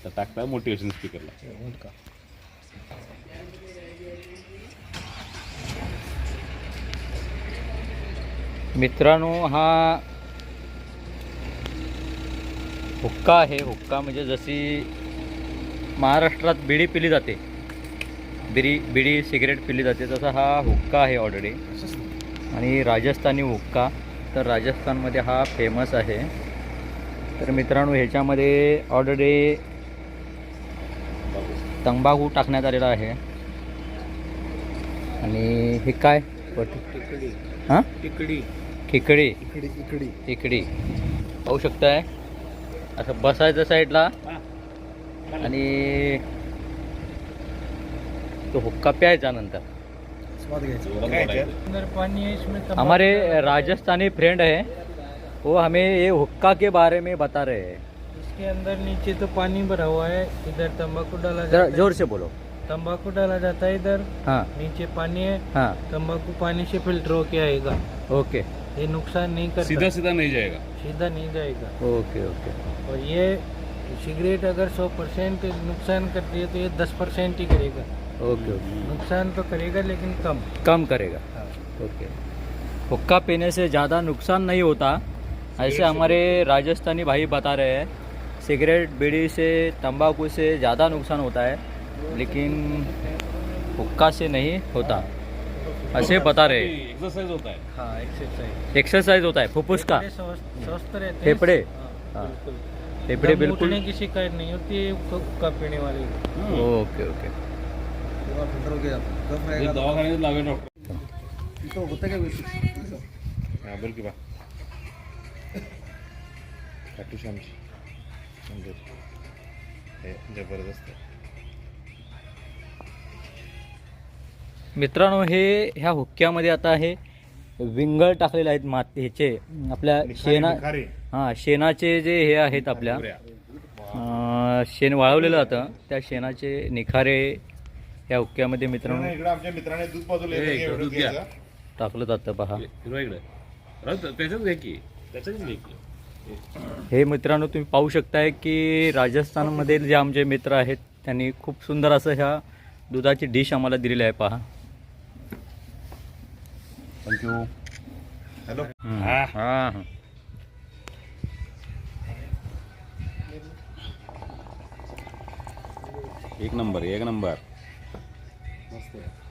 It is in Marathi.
आता टाकता मोटिवेशन स्पीकरला मित्रांनो हा हुक्का आहे. हुक्का म्हणजे जशी महाराष्ट्रात बिडी पिली जाते बिडी बिडी सिगरेट पिली जाते तसा हा हुक्का आहे ऑलरेडी आणि राजस्थानी हुक्का तर राजस्थानमध्ये हा फेमस आहे. तर मित्रांनो ह्याच्यामध्ये ऑलरेडी तंबाखू टाकण्यात आलेला आहे. आणि हे काय? हां? खिकडी. इकडी इकडी. इकडी. पाहू शकताय? असं बसायचं साईडला. आणि तो हुक्का प्यायचा नंतर. है हमारे। राजस्थानी फ्रेंड है. वो हमें ये हुक्का के बारे में बता रहे हैं। इसके अंदर नीचे तो पानी भरा हुआ है इधर तंबाकू डाला जरा जाता ज़ोर से बोलो। है तंबाकू डाला जाता है इधर हाँ। नीचे पानी है हाँ। तंबाकू पानी से फ़िल्टर होके आएगा। ओके। ये नुकसान नहीं करता। सीधा सीधा नहीं जाएगा। सीधा नहीं जाएगा। Okay okay. और ये सिगरेट अगर 100 परसेंट नुकसान करती है तो ये 10 परसेंट ही करेगा। Okay okay. नुकसान तो करेगा लेकिन कम। कम करेगा। ओके। हुक्का पीने से ज़्यादा नुकसान नहीं होता ऐसे हमारे राजस्थानी भाई बता रहे हैं। सिगरेट बीड़ी से तंबाकू से ज़्यादा नुकसान होता है लेकिन हुक्का से नहीं होता। ऐसे बता रहे एक्सरसाइज होता है। हाँ एक्सरसाइज एक्सरसाइज होता है फुफ्फुस का। स्वस्थ रहते फेफड़े? हाँ, हाँ। बिल्कुल। फेफड़े बिल्कुल घुटने की शिकायत नहीं होती हुक्का पीने वाले हम्म. Okay okay. ते तो- दवाखान्यात लावे डॉक्टर। इथं होतं का व्यवस्थित हा बा समजेल हे जबरदस्त मित्रांनो हे ह्या हुक्क्यामध्ये आता हे विंगळ टाकलेले आहेत माती ह्याचे आपल्या शेणा. हां शेणाचे जे हे आहेत आपल्या. अं, शेण वाळवलेलं जातं त्या शेणाचे निखारे या हुक्क्यामध्ये मित्रांनो इकडे आमच्या मित्राने दूध पाजवलं हे, इकडं दूध घ्या. टाकलं जातं पहा. इकडे. राहू, घे की. घे की. हे मित्रांनो तुम्ही पाहू शकताय की राजस्थानमधील जे आमचे मित्र आहेत त्यांनी खूप सुंदर असं ह्या दुधाची डिश आम्हाला दिलेली आहे पहा. थँक्यू हॅलो हां. हां. एक नंबर एक नंबर. मस्त आहे